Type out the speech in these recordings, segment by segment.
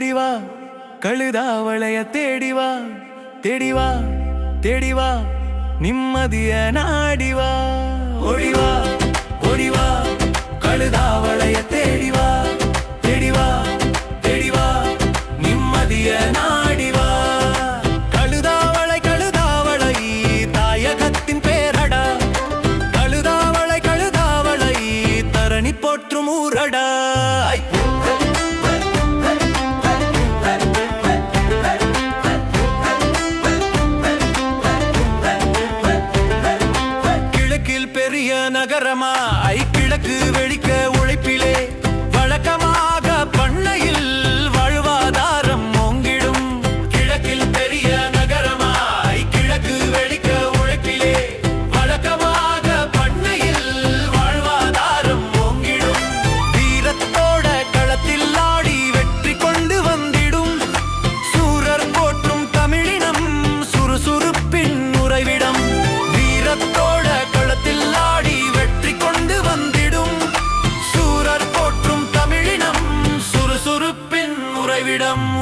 ஓடிவா கழுதாவளைய தேடிவா தேடிவா தேடிவா நிம்மதிய நாடிவா ஓடிவா ஓடிவா கழுதாவளைய தேடிவா தேடிவா தேடிவா நிம்மதிய நாடிவா கழுதாவளை கழுதாவளை தாயகத்தின் பேரடா. கழுதாவளை கழுதாவளை தரணி போற்றும் ஊரடா. நகரமா? ஐ வெடிக்க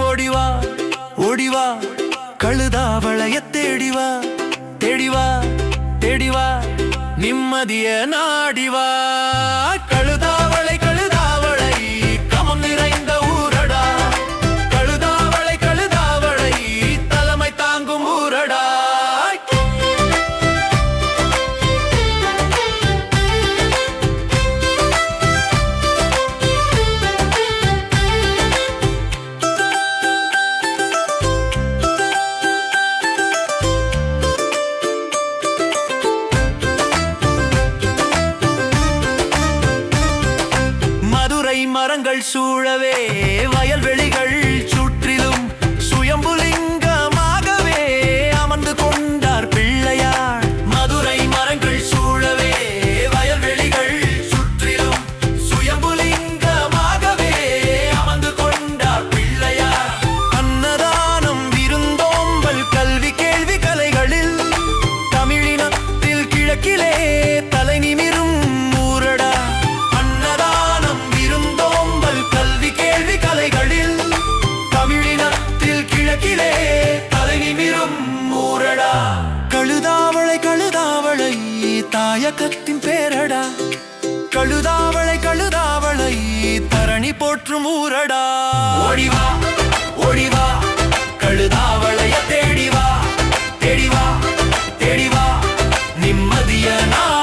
ஓடிவா ஓடிவா. கழுதாவளைய தேடிவா தேடிவா தேடிவா. நிம்மதிய நாடிவா. கழு மரங்கள் சூழவே வயல்வெளிகள் சுற்றிலும் சுயம்புலிங்கமாகவே அமர்ந்து கொண்டார் பிள்ளையார். மதுரை மரங்கள் கழுதாவளை கழுதாவளை தரணி போற்றும் ஊரடா. ஓடிவா ஓடிவா கழுதாவளைய தேடிவா தேடிவா தேடிவா நிம்மதிய நான்